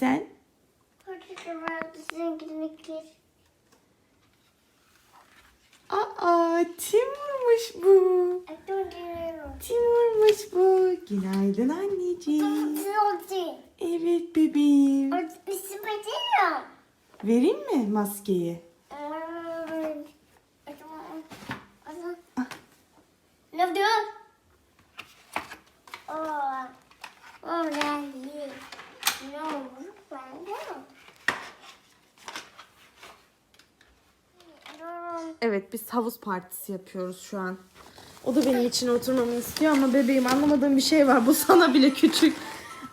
sen? Aa Timur'muş bu. Timur'muş bu. Günaydın anneciğim. Evet bebeğim. Vereyim mi maskeyi? Ne diyor? Oh, oh. No, de. Evet biz havuz partisi yapıyoruz şu an. O da benim için oturmamı istiyor ama bebeğim anlamadığım bir şey var. Bu sana bile küçük.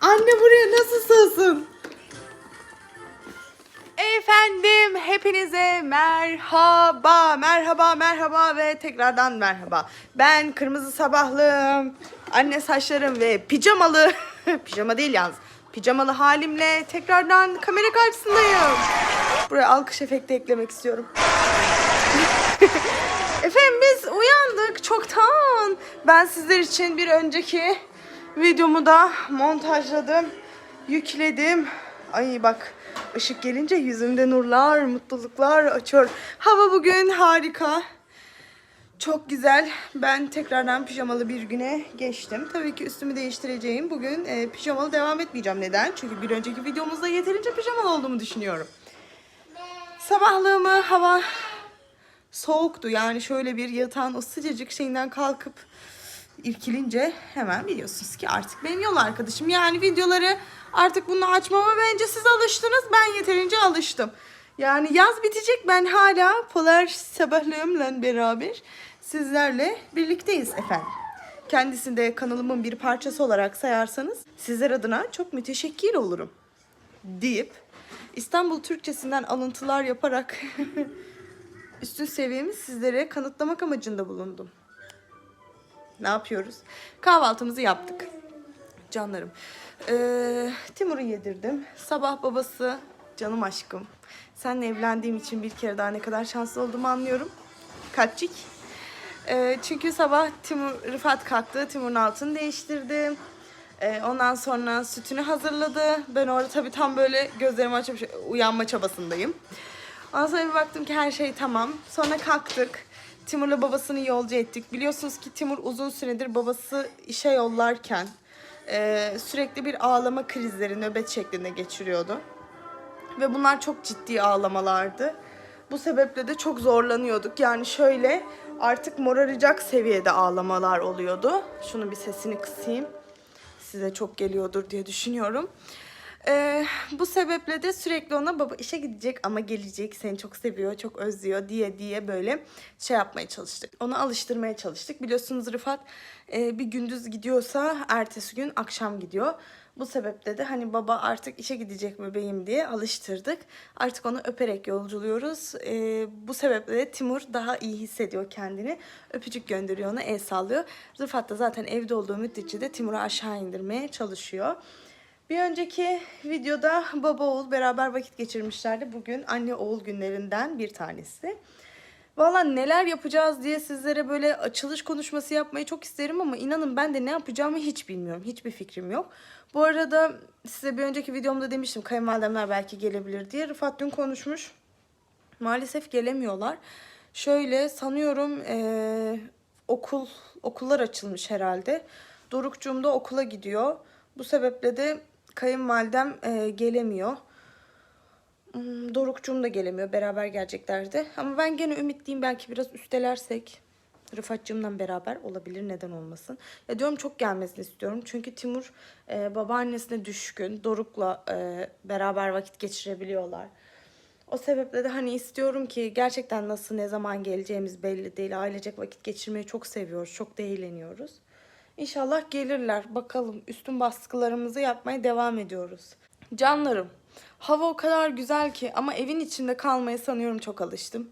Anne buraya nasıl sığsın? Efendim hepinize merhaba, merhaba, merhaba ve tekrardan merhaba. Ben kırmızı sabahlım, anne saçlarım ve pijamalı, pijama değil yalnız, pijamalı halimle tekrardan kamera karşısındayım. Buraya alkış efekti eklemek istiyorum. Efendim biz uyandık çoktan. Ben sizler için bir önceki videomu da montajladım, yükledim. Ay bak ışık gelince yüzümde nurlar, mutluluklar açıyor. Hava bugün harika. Çok güzel. Ben tekrardan pijamalı bir güne geçtim. Tabii ki üstümü değiştireceğim. Bugün e, pijamalı devam etmeyeceğim. Neden? Çünkü bir önceki videomuzda yeterince pijamalı olduğumu düşünüyorum. Sabahlığımı hava soğuktu. Yani şöyle bir yatağın o sıcacık şeyinden kalkıp irkilince hemen biliyorsunuz ki artık benim yol arkadaşım. Yani videoları artık bunu açmama bence siz alıştınız. Ben yeterince alıştım. Yani yaz bitecek ben hala polar sabahlığımla beraber sizlerle birlikteyiz efendim. Kendisini de kanalımın bir parçası olarak sayarsanız sizler adına çok müteşekkir olurum deyip İstanbul Türkçesinden alıntılar yaparak üstün seviyemi sizlere kanıtlamak amacında bulundum. Ne yapıyoruz? Kahvaltımızı yaptık. Canlarım. Ee, Timur'u yedirdim. Sabah babası, canım aşkım. Seninle evlendiğim için bir kere daha ne kadar şanslı olduğumu anlıyorum. Kaçcik. Ee, çünkü sabah Timur, Rıfat kalktı. Timur'un altını değiştirdim. Ee, ondan sonra sütünü hazırladı. Ben orada tabii tam böyle gözlerimi açıp uyanma çabasındayım. Ondan sonra bir baktım ki her şey tamam. Sonra kalktık. Timur'la babasını yolcu ettik. Biliyorsunuz ki Timur uzun süredir babası işe yollarken e, sürekli bir ağlama krizleri nöbet şeklinde geçiriyordu. Ve bunlar çok ciddi ağlamalardı. Bu sebeple de çok zorlanıyorduk. Yani şöyle artık moraracak seviyede ağlamalar oluyordu. Şunu bir sesini kısayım. Size çok geliyordur diye düşünüyorum. Ee, bu sebeple de sürekli ona baba işe gidecek ama gelecek seni çok seviyor çok özlüyor diye diye böyle şey yapmaya çalıştık. Onu alıştırmaya çalıştık. Biliyorsunuz Rıfat e, bir gündüz gidiyorsa ertesi gün akşam gidiyor. Bu sebeple de hani baba artık işe gidecek bebeğim diye alıştırdık. Artık onu öperek yolculuyoruz. Ee, bu sebeple de Timur daha iyi hissediyor kendini. Öpücük gönderiyor ona el sallıyor. Rıfat da zaten evde olduğu müddetçe de Timur'u aşağı indirmeye çalışıyor. Bir önceki videoda baba oğul beraber vakit geçirmişlerdi. Bugün anne oğul günlerinden bir tanesi. Valla neler yapacağız diye sizlere böyle açılış konuşması yapmayı çok isterim ama inanın ben de ne yapacağımı hiç bilmiyorum. Hiçbir fikrim yok. Bu arada size bir önceki videomda demiştim kayınvalidemler belki gelebilir diye. Rıfat dün konuşmuş. Maalesef gelemiyorlar. Şöyle sanıyorum eee, okul okullar açılmış herhalde. Dorukcuğum da okula gidiyor. Bu sebeple de kayınvalidem eee, gelemiyor. Hmm, Dorukcuğum da gelemiyor. Beraber geleceklerdi. Ama ben gene ümitliyim. Belki biraz üstelersek Rıfat'cığımla beraber olabilir. Neden olmasın? Ya diyorum çok gelmesini istiyorum. Çünkü Timur e, babaannesine düşkün. Doruk'la e, beraber vakit geçirebiliyorlar. O sebeple de hani istiyorum ki gerçekten nasıl ne zaman geleceğimiz belli değil. Ailecek vakit geçirmeyi çok seviyoruz. Çok da eğleniyoruz. İnşallah gelirler. Bakalım üstün baskılarımızı yapmaya devam ediyoruz. Canlarım, hava o kadar güzel ki ama evin içinde kalmaya sanıyorum çok alıştım.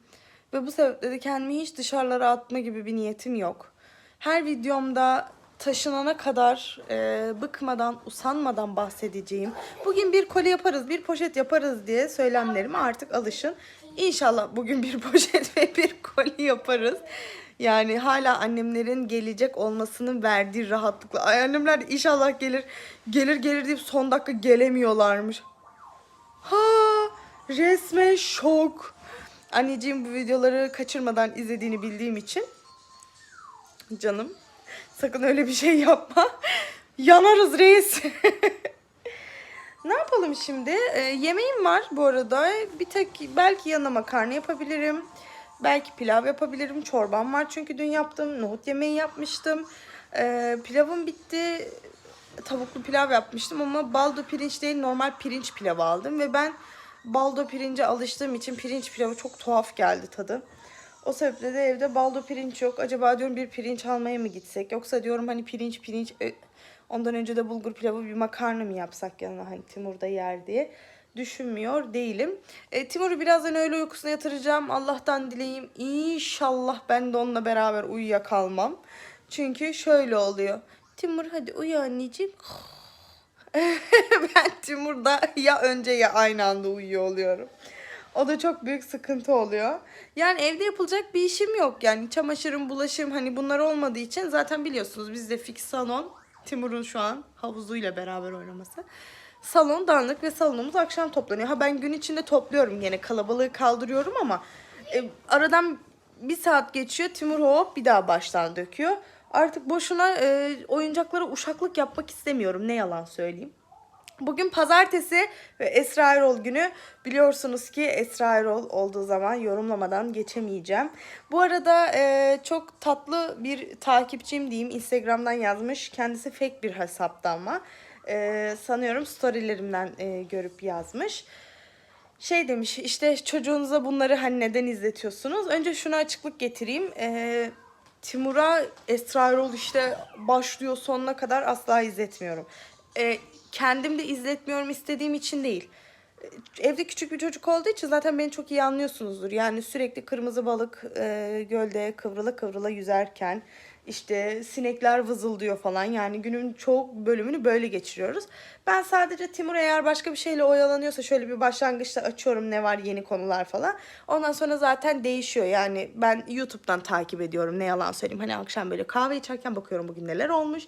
Ve bu sebeple de kendimi hiç dışarılara atma gibi bir niyetim yok. Her videomda taşınana kadar e, bıkmadan, usanmadan bahsedeceğim. Bugün bir koli yaparız, bir poşet yaparız diye söylemlerime artık alışın. İnşallah bugün bir poşet ve bir koli yaparız. Yani hala annemlerin gelecek olmasının verdiği rahatlıkla. Ay annemler inşallah gelir, gelir gelir deyip son dakika gelemiyorlarmış. Ha, resmen şok. Anneciğim bu videoları kaçırmadan izlediğini bildiğim için canım sakın öyle bir şey yapma. Yanarız reis. ne yapalım şimdi? Ee, yemeğim var bu arada. Bir tek belki yanına makarna yapabilirim. Belki pilav yapabilirim. Çorbam var çünkü dün yaptım. Nohut yemeği yapmıştım. Ee, pilavım bitti. Tavuklu pilav yapmıştım ama baldo pirinç değil normal pirinç pilavı aldım. Ve ben baldo pirince alıştığım için pirinç pilavı çok tuhaf geldi tadı. O sebeple de evde baldo pirinç yok. Acaba diyorum bir pirinç almaya mı gitsek? Yoksa diyorum hani pirinç pirinç e, ondan önce de bulgur pilavı bir makarna mı yapsak yanına hani Timur da yer diye düşünmüyor değilim. E, Timur'u birazdan öğle uykusuna yatıracağım. Allah'tan dileyim İnşallah ben de onunla beraber uyuyakalmam. Çünkü şöyle oluyor. Timur hadi uyu anneciğim. ben Timur'da ya önce ya aynı anda uyuyor oluyorum. O da çok büyük sıkıntı oluyor. Yani evde yapılacak bir işim yok. Yani çamaşırım, bulaşım hani bunlar olmadığı için zaten biliyorsunuz bizde fix salon. Timur'un şu an havuzuyla beraber oynaması. Salon dağınık ve salonumuz akşam toplanıyor. Ha ben gün içinde topluyorum yine kalabalığı kaldırıyorum ama e, aradan bir saat geçiyor. Timur hop bir daha baştan döküyor. Artık boşuna e, oyuncaklara uşaklık yapmak istemiyorum. Ne yalan söyleyeyim. Bugün pazartesi ve Esra Erol günü. Biliyorsunuz ki Esra Erol olduğu zaman yorumlamadan geçemeyeceğim. Bu arada e, çok tatlı bir takipçim diyeyim. Instagram'dan yazmış. Kendisi fake bir hesapta ama. E, sanıyorum storylerimden e, görüp yazmış. Şey demiş işte çocuğunuza bunları hani neden izletiyorsunuz? Önce şuna açıklık getireyim. E, Timur'a Esra işte başlıyor sonuna kadar asla izletmiyorum. E, kendim de izletmiyorum istediğim için değil. Evde küçük bir çocuk olduğu için zaten beni çok iyi anlıyorsunuzdur. Yani sürekli kırmızı balık e, gölde kıvrıla kıvrıla yüzerken işte sinekler vızıldıyor falan. Yani günün çok bölümünü böyle geçiriyoruz. Ben sadece Timur eğer başka bir şeyle oyalanıyorsa şöyle bir başlangıçta açıyorum ne var yeni konular falan. Ondan sonra zaten değişiyor. Yani ben YouTube'dan takip ediyorum ne yalan söyleyeyim. Hani akşam böyle kahve içerken bakıyorum bugün neler olmuş.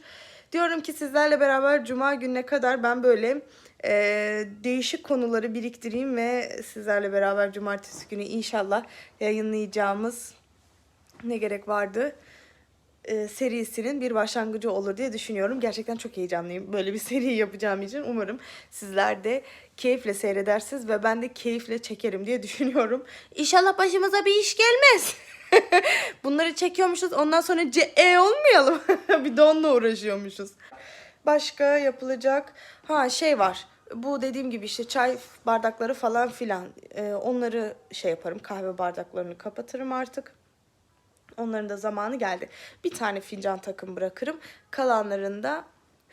Diyorum ki sizlerle beraber cuma gününe kadar ben böyle e, değişik konuları biriktireyim ve sizlerle beraber cumartesi günü inşallah yayınlayacağımız ne gerek vardı e, serisinin bir başlangıcı olur diye düşünüyorum. Gerçekten çok heyecanlıyım. Böyle bir seri yapacağım için umarım sizler de keyifle seyredersiniz ve ben de keyifle çekerim diye düşünüyorum. İnşallah başımıza bir iş gelmez. Bunları çekiyormuşuz ondan sonra CE olmayalım. bir de onunla uğraşıyormuşuz. Başka yapılacak ha şey var. Bu dediğim gibi işte çay bardakları falan filan. Ee, onları şey yaparım kahve bardaklarını kapatırım artık. Onların da zamanı geldi. Bir tane fincan takım bırakırım. Kalanlarını da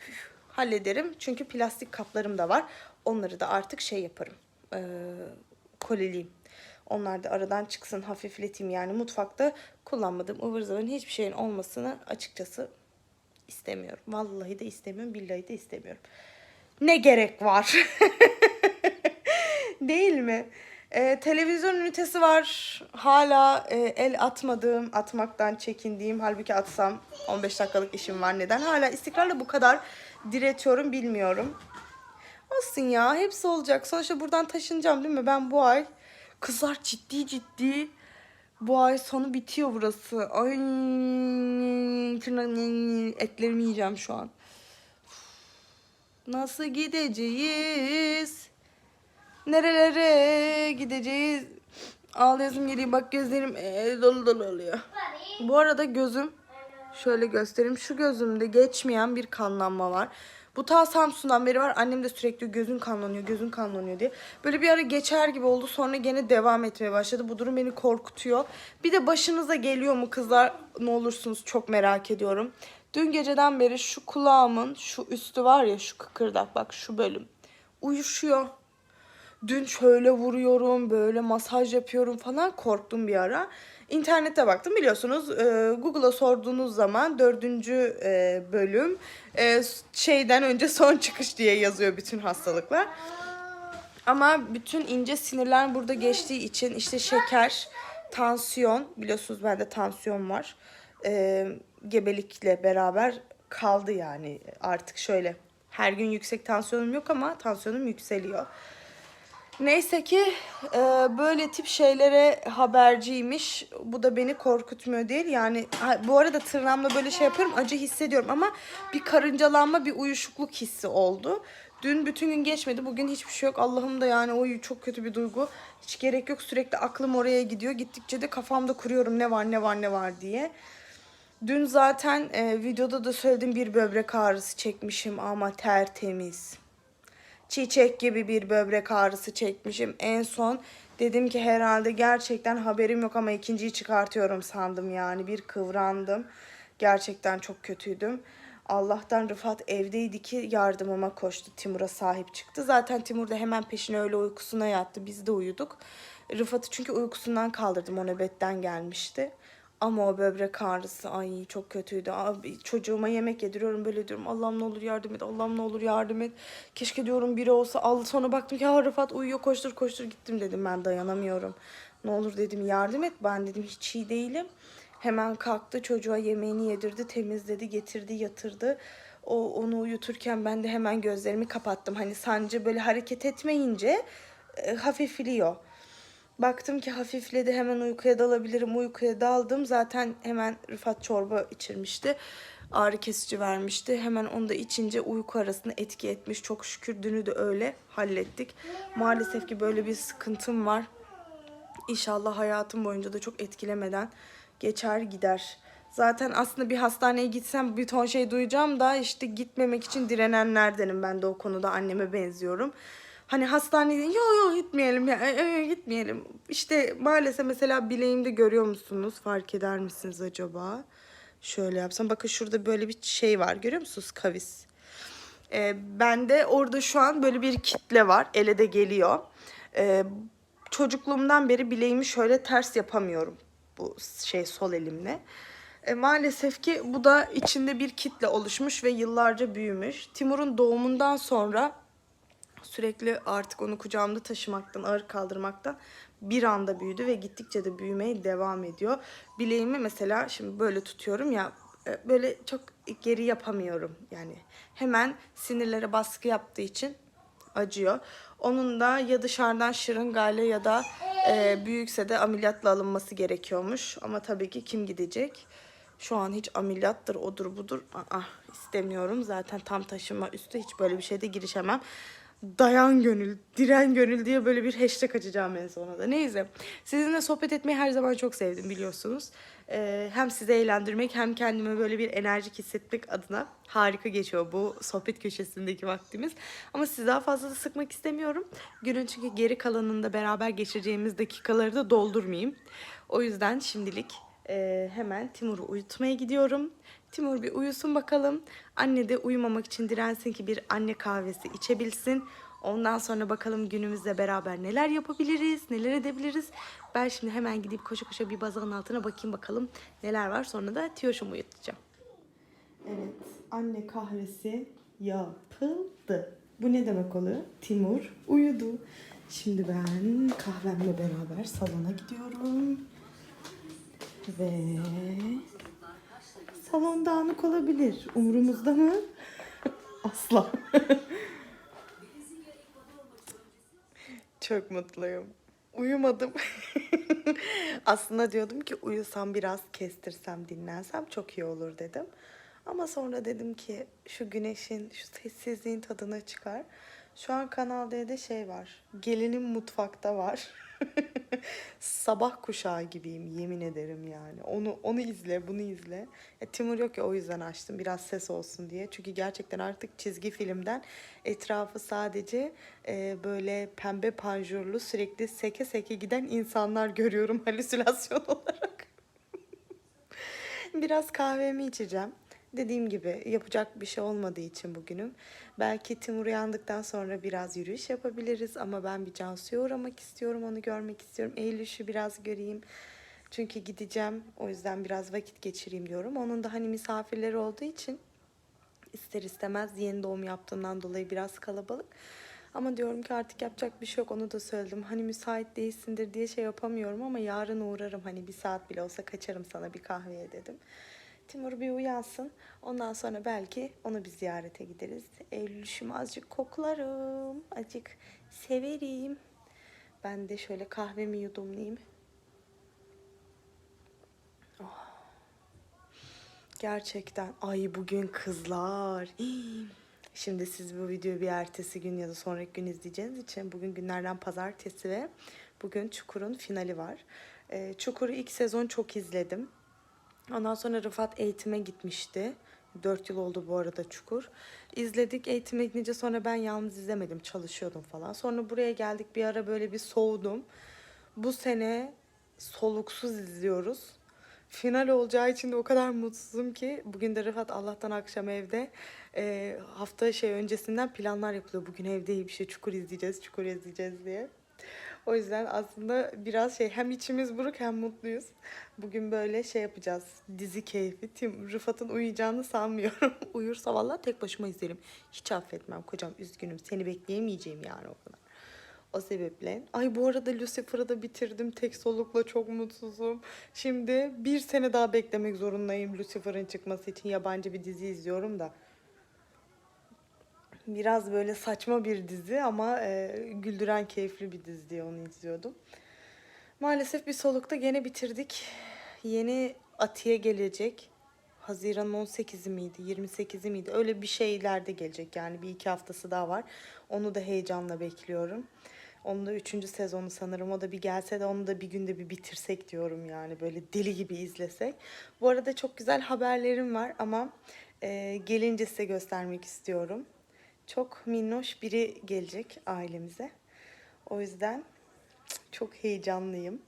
üf, hallederim. Çünkü plastik kaplarım da var. Onları da artık şey yaparım. Ee, kolileyim. Onlar da aradan çıksın hafifleteyim yani mutfakta kullanmadığım ıvır zıvırın hiçbir şeyin olmasını açıkçası istemiyorum. Vallahi de istemiyorum, billahi de istemiyorum. Ne gerek var? Değil mi? Ee, televizyon ünitesi var. Hala e, el atmadığım, atmaktan çekindiğim. Halbuki atsam 15 dakikalık işim var. Neden? Hala istikrarla bu kadar diretiyorum bilmiyorum. Olsun ya hepsi olacak. Sonuçta buradan taşınacağım değil mi? Ben bu ay kızlar ciddi ciddi bu ay sonu bitiyor burası. Ay etlerimi yiyeceğim şu an. Nasıl gideceğiz? Nerelere gideceğiz? Ağlayasım geliyor. Bak gözlerim ee, dolu dolu oluyor. Bu arada gözüm şöyle göstereyim. Şu gözümde geçmeyen bir kanlanma var. Bu ta Samsun'dan beri var. Annem de sürekli gözün kanlanıyor, gözün kanlanıyor diye. Böyle bir ara geçer gibi oldu. Sonra gene devam etmeye başladı. Bu durum beni korkutuyor. Bir de başınıza geliyor mu kızlar? Ne olursunuz çok merak ediyorum. Dün geceden beri şu kulağımın şu üstü var ya şu kıkırdak bak şu bölüm. Uyuşuyor. Dün şöyle vuruyorum, böyle masaj yapıyorum falan korktum bir ara. İnternete baktım biliyorsunuz e, Google'a sorduğunuz zaman dördüncü e, bölüm e, şeyden önce son çıkış diye yazıyor bütün hastalıklar. Ama bütün ince sinirler burada geçtiği için işte şeker, tansiyon biliyorsunuz bende tansiyon var. E, gebelikle beraber kaldı yani artık şöyle her gün yüksek tansiyonum yok ama tansiyonum yükseliyor. Neyse ki e, böyle tip şeylere haberciymiş. Bu da beni korkutmuyor değil. Yani bu arada tırnağımla böyle şey yapıyorum acı hissediyorum ama bir karıncalanma bir uyuşukluk hissi oldu. Dün bütün gün geçmedi. Bugün hiçbir şey yok. Allah'ım da yani o çok kötü bir duygu. Hiç gerek yok. Sürekli aklım oraya gidiyor. Gittikçe de kafamda kuruyorum ne var ne var ne var diye. Dün zaten e, videoda da söyledim bir böbrek ağrısı çekmişim ama tertemiz çiçek gibi bir böbrek ağrısı çekmişim. En son dedim ki herhalde gerçekten haberim yok ama ikinciyi çıkartıyorum sandım yani. Bir kıvrandım. Gerçekten çok kötüydüm. Allah'tan Rıfat evdeydi ki yardımıma koştu. Timur'a sahip çıktı. Zaten Timur da hemen peşine öyle uykusuna yattı. Biz de uyuduk. Rıfat'ı çünkü uykusundan kaldırdım. O nöbetten gelmişti. Ama o böbrek ağrısı ay çok kötüydü. Abi çocuğuma yemek yediriyorum böyle diyorum. Allah'ım ne olur yardım et. Allah'ım ne olur yardım et. Keşke diyorum biri olsa al. Sonra baktım ki ya Rıfat uyuyor koştur koştur gittim dedim ben dayanamıyorum. Ne olur dedim yardım et. Ben dedim hiç iyi değilim. Hemen kalktı çocuğa yemeğini yedirdi, temizledi, getirdi, yatırdı. O onu uyuturken ben de hemen gözlerimi kapattım. Hani sancı böyle hareket etmeyince e, hafifliyor. Baktım ki hafifledi hemen uykuya dalabilirim. Uykuya daldım. Zaten hemen Rıfat çorba içirmişti. Ağrı kesici vermişti. Hemen onu da içince uyku arasında etki etmiş. Çok şükür dünü de öyle hallettik. Maalesef ki böyle bir sıkıntım var. İnşallah hayatım boyunca da çok etkilemeden geçer gider. Zaten aslında bir hastaneye gitsem bir ton şey duyacağım da işte gitmemek için direnenlerdenim ben de o konuda anneme benziyorum. Hani hastaneye yok yok gitmeyelim ya e, e, gitmeyelim. İşte maalesef mesela bileğimde görüyor musunuz? Fark eder misiniz acaba? Şöyle yapsam bakın şurada böyle bir şey var görüyor musunuz? Kavis. Ee, bende orada şu an böyle bir kitle var. Ele de geliyor. Ee, çocukluğumdan beri bileğimi şöyle ters yapamıyorum. Bu şey sol elimle. E, maalesef ki bu da içinde bir kitle oluşmuş ve yıllarca büyümüş. Timur'un doğumundan sonra sürekli artık onu kucağımda taşımaktan, ağır kaldırmaktan bir anda büyüdü ve gittikçe de büyümeye devam ediyor. Bileğimi mesela şimdi böyle tutuyorum ya e, böyle çok geri yapamıyorum yani. Hemen sinirlere baskı yaptığı için acıyor. Onun da ya dışarıdan şırıngayla ya da e, büyükse de ameliyatla alınması gerekiyormuş. Ama tabii ki kim gidecek? Şu an hiç ameliyattır, odur budur. Aa, istemiyorum. Zaten tam taşıma üstü hiç böyle bir şeyde girişemem. Dayan gönül, diren gönül diye böyle bir hashtag açacağım en sonunda. da. Neyse. Sizinle sohbet etmeyi her zaman çok sevdim biliyorsunuz. Ee, hem sizi eğlendirmek hem kendime böyle bir enerjik hissetmek adına harika geçiyor bu sohbet köşesindeki vaktimiz. Ama sizi daha fazla da sıkmak istemiyorum. Günün çünkü geri kalanında beraber geçireceğimiz dakikaları da doldurmayayım. O yüzden şimdilik e, hemen Timur'u uyutmaya gidiyorum. Timur bir uyusun bakalım. Anne de uyumamak için dirensin ki bir anne kahvesi içebilsin. Ondan sonra bakalım günümüzle beraber neler yapabiliriz, neler edebiliriz. Ben şimdi hemen gidip koşa koşa bir bazanın altına bakayım bakalım neler var. Sonra da Tiyoş'umu uyutacağım. Evet, anne kahvesi yapıldı. Bu ne demek oluyor? Timur uyudu. Şimdi ben kahvemle beraber salona gidiyorum. Ve salon dağınık olabilir. Umrumuzda mı? Asla. Çok mutluyum. Uyumadım. Aslında diyordum ki uyusam biraz kestirsem dinlensem çok iyi olur dedim. Ama sonra dedim ki şu güneşin, şu sessizliğin tadına çıkar. Şu an Kanal D'de şey var. Gelinim mutfakta var. Sabah kuşağı gibiyim yemin ederim yani. Onu onu izle, bunu izle. E, Timur yok ya o yüzden açtım biraz ses olsun diye. Çünkü gerçekten artık çizgi filmden etrafı sadece e, böyle pembe panjurlu sürekli seke seke giden insanlar görüyorum halüsinasyon olarak. Biraz kahvemi içeceğim. Dediğim gibi yapacak bir şey olmadığı için bugünüm. Belki Timur uyandıktan sonra biraz yürüyüş yapabiliriz ama ben bir Cansu'ya uğramak istiyorum, onu görmek istiyorum. Eylül'ü biraz göreyim. Çünkü gideceğim. O yüzden biraz vakit geçireyim diyorum. Onun da hani misafirleri olduğu için ister istemez yeni doğum yaptığından dolayı biraz kalabalık. Ama diyorum ki artık yapacak bir şey yok onu da söyledim. Hani müsait değilsindir diye şey yapamıyorum ama yarın uğrarım. Hani bir saat bile olsa kaçarım sana bir kahveye dedim. Timur bir uyansın. Ondan sonra belki onu bir ziyarete gideriz. Eylül'üşümü azıcık koklarım. Azıcık severim. Ben de şöyle kahvemi yudumlayayım. Oh. Gerçekten ay bugün kızlar. Şimdi siz bu videoyu bir ertesi gün ya da sonraki gün izleyeceğiniz için bugün günlerden pazartesi ve bugün Çukur'un finali var. Ee, Çukur'u ilk sezon çok izledim. Ondan sonra Rıfat eğitime gitmişti. 4 yıl oldu bu arada Çukur. İzledik eğitime gidince sonra ben yalnız izlemedim çalışıyordum falan. Sonra buraya geldik bir ara böyle bir soğudum. Bu sene soluksuz izliyoruz. Final olacağı için de o kadar mutsuzum ki bugün de Rıfat Allah'tan akşam evde e, hafta şey öncesinden planlar yapılıyor. Bugün evde bir şey çukur izleyeceğiz, çukur izleyeceğiz diye. O yüzden aslında biraz şey hem içimiz buruk hem mutluyuz. Bugün böyle şey yapacağız. Dizi keyfi. Tim, Rıfat'ın uyuyacağını sanmıyorum. Uyursa valla tek başıma izlerim. Hiç affetmem kocam üzgünüm. Seni bekleyemeyeceğim yani o kadar. O sebeple. Ay bu arada Lucifer'ı da bitirdim. Tek solukla çok mutsuzum. Şimdi bir sene daha beklemek zorundayım Lucifer'ın çıkması için. Yabancı bir dizi izliyorum da. Biraz böyle saçma bir dizi ama e, güldüren keyifli bir dizi diye onu izliyordum. Maalesef bir solukta gene bitirdik. Yeni Atiye gelecek. Haziran 18'i miydi, 28'i miydi? Öyle bir şeylerde gelecek yani bir iki haftası daha var. Onu da heyecanla bekliyorum. Onun da üçüncü sezonu sanırım. O da bir gelse de onu da bir günde bir bitirsek diyorum yani. Böyle deli gibi izlesek. Bu arada çok güzel haberlerim var ama e, gelince size göstermek istiyorum. Çok minnoş biri gelecek ailemize. O yüzden çok heyecanlıyım.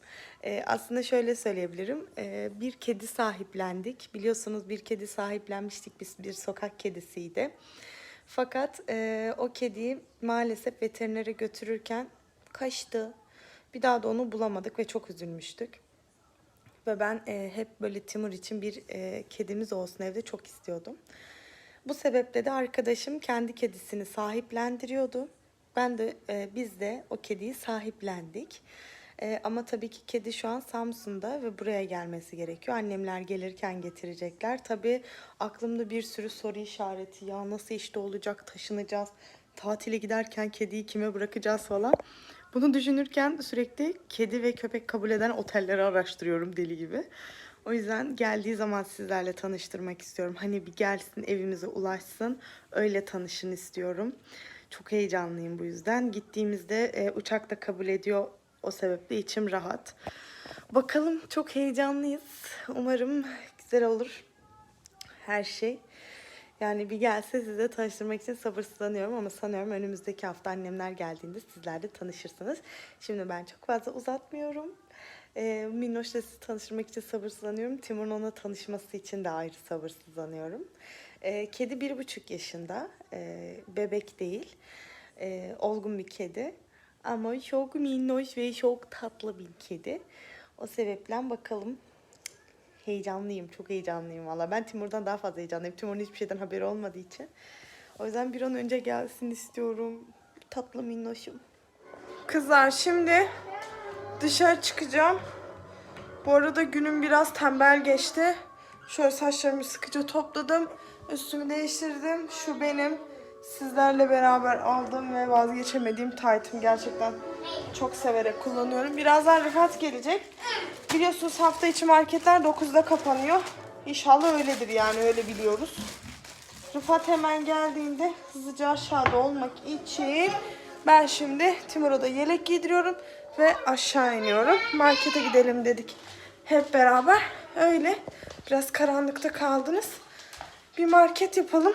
Ee, aslında şöyle söyleyebilirim. Ee, bir kedi sahiplendik. Biliyorsunuz bir kedi sahiplenmiştik. Biz bir sokak kedisiydi. Fakat e, o kediyi maalesef veterinere götürürken kaçtı. Bir daha da onu bulamadık ve çok üzülmüştük. Ve ben e, hep böyle Timur için bir e, kedimiz olsun evde çok istiyordum. Bu sebeple de arkadaşım kendi kedisini sahiplendiriyordu. Ben de e, biz de o kediyi sahiplendik. E, ama tabii ki kedi şu an Samsun'da ve buraya gelmesi gerekiyor. Annemler gelirken getirecekler. Tabii aklımda bir sürü soru işareti. Ya nasıl işte olacak, taşınacağız, tatile giderken kediyi kime bırakacağız falan. Bunu düşünürken sürekli kedi ve köpek kabul eden otelleri araştırıyorum deli gibi. O yüzden geldiği zaman sizlerle tanıştırmak istiyorum. Hani bir gelsin evimize ulaşsın. Öyle tanışın istiyorum. Çok heyecanlıyım bu yüzden. Gittiğimizde e, uçakta kabul ediyor. O sebeple içim rahat. Bakalım çok heyecanlıyız. Umarım güzel olur her şey. Yani bir gelse size tanıştırmak için sabırsızlanıyorum ama sanıyorum önümüzdeki hafta annemler geldiğinde sizlerle tanışırsınız. Şimdi ben çok fazla uzatmıyorum. Ee, Minnoş'la sizi tanıştırmak için sabırsızlanıyorum. Timur'un ona tanışması için de ayrı sabırsızlanıyorum. Ee, kedi bir buçuk yaşında. Ee, bebek değil. Ee, olgun bir kedi. Ama çok minnoş ve çok tatlı bir kedi. O sebeple bakalım heyecanlıyım. Çok heyecanlıyım valla. Ben Timur'dan daha fazla heyecanlıyım. Timur'un hiçbir şeyden haberi olmadığı için. O yüzden bir an önce gelsin istiyorum. Tatlı minnoşum. Kızlar şimdi dışarı çıkacağım. Bu arada günüm biraz tembel geçti. Şöyle saçlarımı sıkıca topladım. Üstümü değiştirdim. Şu benim sizlerle beraber aldığım ve vazgeçemediğim taytım. Gerçekten çok severek kullanıyorum. Birazdan Rıfat gelecek. Biliyorsunuz hafta içi marketler 9'da kapanıyor. İnşallah öyledir yani öyle biliyoruz. Rıfat hemen geldiğinde hızlıca aşağıda olmak için ben şimdi Timur'a da yelek giydiriyorum ve aşağı iniyorum. Markete gidelim dedik hep beraber. Öyle biraz karanlıkta kaldınız. Bir market yapalım.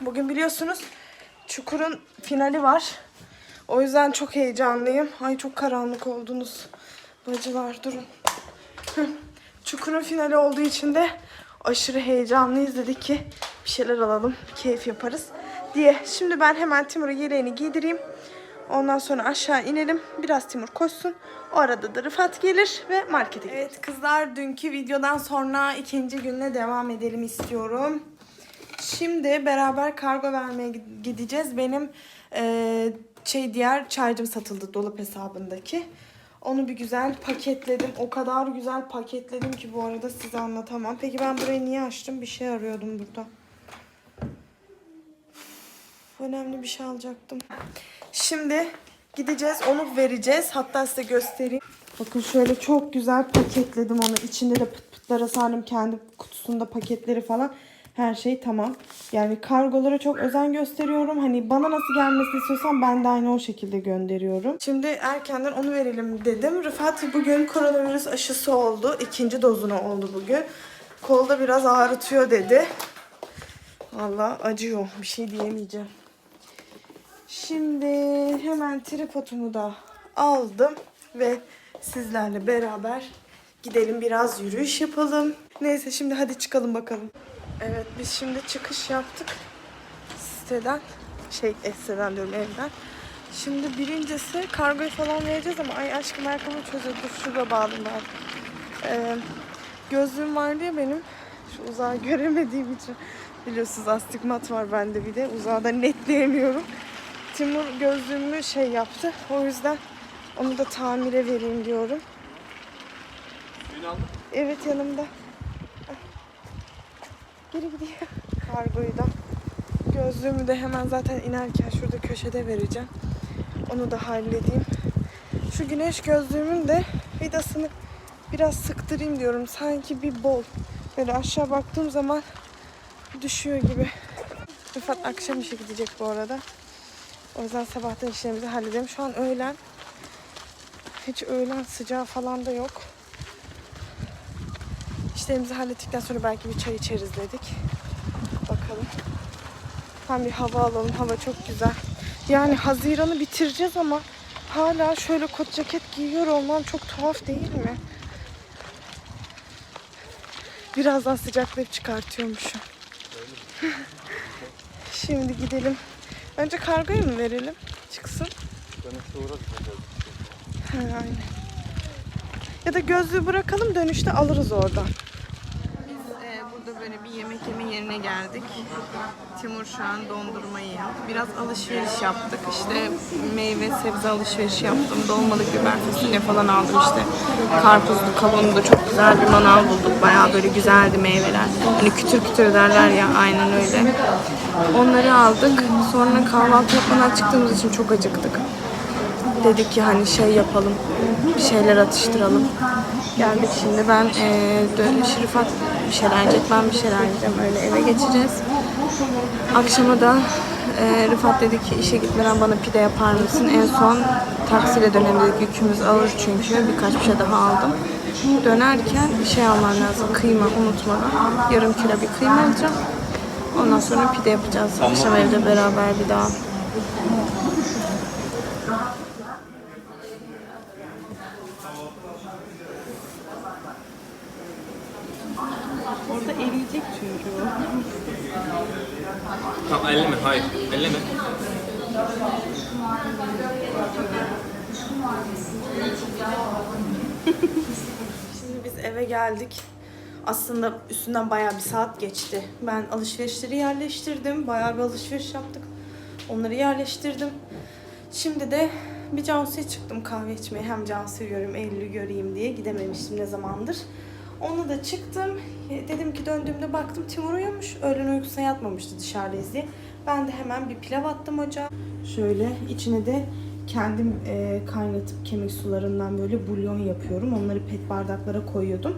Bugün biliyorsunuz Çukur'un finali var. O yüzden çok heyecanlıyım. Ay çok karanlık oldunuz. Bacılar durun. Çukur'un finali olduğu için de aşırı heyecanlıyız dedik ki bir şeyler alalım, keyif yaparız diye. Şimdi ben hemen Timur'a yeleğini giydireyim. Ondan sonra aşağı inelim. Biraz Timur koşsun. O arada da Rıfat gelir ve markete gideriz. Evet kızlar dünkü videodan sonra ikinci günle devam edelim istiyorum. Şimdi beraber kargo vermeye gid- gideceğiz. Benim eee, şey diğer çaycım satıldı dolap hesabındaki. Onu bir güzel paketledim. O kadar güzel paketledim ki bu arada size anlatamam. Peki ben burayı niye açtım? Bir şey arıyordum burada. Üf, Önemli bir şey alacaktım. Şimdi Gideceğiz onu vereceğiz. Hatta size göstereyim. Bakın şöyle çok güzel paketledim onu. İçinde de pıt pıtlara sardım. Kendi kutusunda paketleri falan. Her şey tamam. Yani kargolara çok özen gösteriyorum. Hani bana nasıl gelmesini istiyorsam ben de aynı o şekilde gönderiyorum. Şimdi erkenden onu verelim dedim. Rıfat bugün koronavirüs aşısı oldu. İkinci dozunu oldu bugün. Kolda biraz ağrıtıyor dedi. Valla acıyor. Bir şey diyemeyeceğim. Şimdi hemen tripodumu da aldım ve sizlerle beraber gidelim biraz yürüyüş yapalım. Neyse şimdi hadi çıkalım bakalım. Evet biz şimdi çıkış yaptık siteden. Şey eh, siteden diyorum evden. Şimdi birincisi kargoyu falan vereceğiz ama ay aşkım ayakkabımı çözüyor. Dur şurada bağladım ben. Ee, gözlüğüm vardı ya benim. Şu uzağı göremediğim için. Biliyorsunuz astigmat var bende bir de. Uzağı da netleyemiyorum. Timur gözlüğümü şey yaptı. O yüzden onu da tamire vereyim diyorum. Evet yanımda. Geri gidiyor. Kargoyu da. Gözlüğümü de hemen zaten inerken şurada köşede vereceğim. Onu da halledeyim. Şu güneş gözlüğümün de vidasını biraz sıktırayım diyorum. Sanki bir bol. Böyle aşağı baktığım zaman düşüyor gibi. Rıfat akşam işe gidecek bu arada. O yüzden sabahtan işlerimizi halledelim. Şu an öğlen. Hiç öğlen sıcağı falan da yok. İşlerimizi hallettikten sonra belki bir çay içeriz dedik. Bakalım. Hem bir hava alalım. Hava çok güzel. Yani Haziran'ı bitireceğiz ama hala şöyle kot ceket giyiyor olmam çok tuhaf değil mi? Birazdan sıcaklayıp çıkartıyormuşum. Şimdi gidelim. Önce kargoyu mu verelim? Çıksın. Aynen. Ya da gözlüğü bırakalım dönüşte alırız oradan. Burada böyle bir yemek yeme yerine geldik. Timur şu an dondurma yiyor. Biraz alışveriş yaptık. İşte meyve sebze alışverişi yaptım. Dolmalık biber fasulye falan aldım işte. Karpuzlu kavunlu çok güzel bir manav bulduk. Bayağı böyle güzeldi meyveler. Hani kütür kütür derler ya aynen öyle. Onları aldık. Sonra kahvaltı yapmadan çıktığımız için çok acıktık. Dedik ki hani şey yapalım, bir şeyler atıştıralım. Geldik şimdi ben eee dön Şerifat bir şeyler yiyecek, ben bir şeyler yiyeceğim. Öyle eve geçeceğiz. Akşama da eee Rıfat dedi ki işe gitmeden bana pide yapar mısın? En son taksiyle dönelim dedik. Yükümüz ağır çünkü. Birkaç bir şey daha aldım. Dönerken bir şey almam lazım. Kıyma unutmadan. Yarım kilo bir kıyma alacağım. Ondan sonra pide yapacağız. Akşam evde beraber bir daha. Orada eriyecek çünkü o. Tamam elleme, hayır. Elleme. Şimdi biz eve geldik. Aslında üstünden bayağı bir saat geçti. Ben alışverişleri yerleştirdim. Bayağı bir alışveriş yaptık. Onları yerleştirdim. Şimdi de bir Cansu'ya çıktım kahve içmeye. Hem Cansu'yu göreyim, Eylül'ü göreyim diye. Gidememiştim ne zamandır. Onunla da çıktım. E, Dedim ki döndüğümde baktım Timur uyumuş. Öğlen uykusuna yatmamıştı dışarıdayız diye. Ben de hemen bir pilav attım ocağa. Şöyle içine de kendim e, kaynatıp kemik sularından böyle bulyon yapıyorum. Onları pet bardaklara koyuyordum.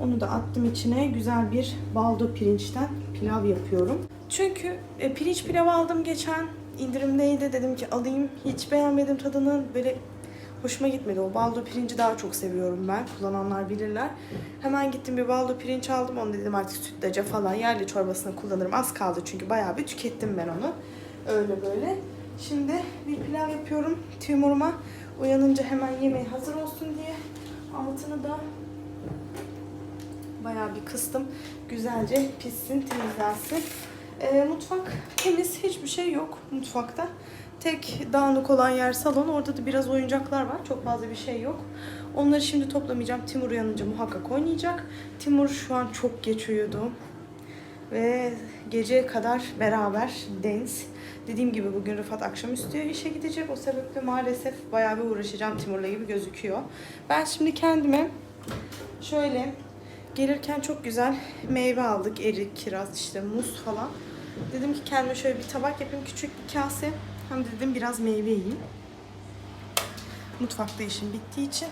Onu da attım içine. Güzel bir baldo pirinçten pilav yapıyorum. Çünkü e, pirinç pilav aldım geçen. indirimdeydi. Dedim ki alayım. Hiç beğenmedim tadını. Böyle hoşuma gitmedi. O baldo pirinci daha çok seviyorum ben. Kullananlar bilirler. Hemen gittim bir baldo pirinç aldım. Onu dedim artık sütlaca falan yerli çorbasına kullanırım. Az kaldı çünkü bayağı bir tükettim ben onu. Öyle böyle. Şimdi bir pilav yapıyorum. Timur'uma uyanınca hemen yemeği hazır olsun diye. Altını da bayağı bir kıstım. Güzelce pişsin, temizlensin. Ee, mutfak temiz, hiçbir şey yok mutfakta. Tek dağınık olan yer salon. Orada da biraz oyuncaklar var. Çok fazla bir şey yok. Onları şimdi toplamayacağım. Timur uyanınca muhakkak oynayacak. Timur şu an çok geç uyudu. Ve geceye kadar beraber deniz. Dediğim gibi bugün Rıfat akşamüstü işe gidecek. O sebeple maalesef bayağı bir uğraşacağım Timur'la gibi gözüküyor. Ben şimdi kendime şöyle gelirken çok güzel meyve aldık. Erik, kiraz, işte muz falan. Dedim ki kendime şöyle bir tabak yapayım. Küçük bir kase. Hem de dedim biraz meyve yiyeyim. Mutfakta işim bittiği için.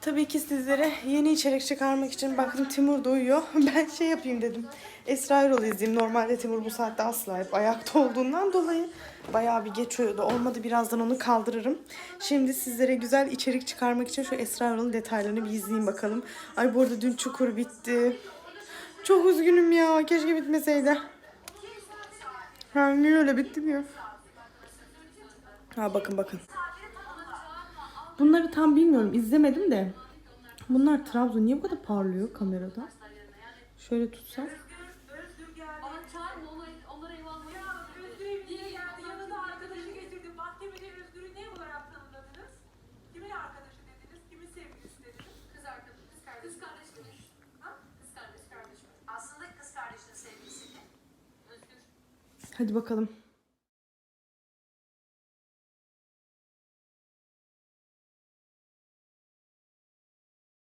Tabii ki sizlere yeni içerik çıkarmak için baktım Timur da uyuyor. Ben şey yapayım dedim. Esra Erol izleyeyim. Normalde Timur bu saatte asla hep ayakta olduğundan dolayı bayağı bir geç uyuyordu. Olmadı birazdan onu kaldırırım. Şimdi sizlere güzel içerik çıkarmak için şu Esra Erol'un detaylarını bir izleyeyim bakalım. Ay bu arada dün çukur bitti. Çok üzgünüm ya. Keşke bitmeseydi. Ha, niye öyle bitti mi? Ha bakın bakın. Bunları tam bilmiyorum. izlemedim de. Bunlar Trabzon niye bu kadar parlıyor kamerada? Şöyle tutsam. Hadi bakalım.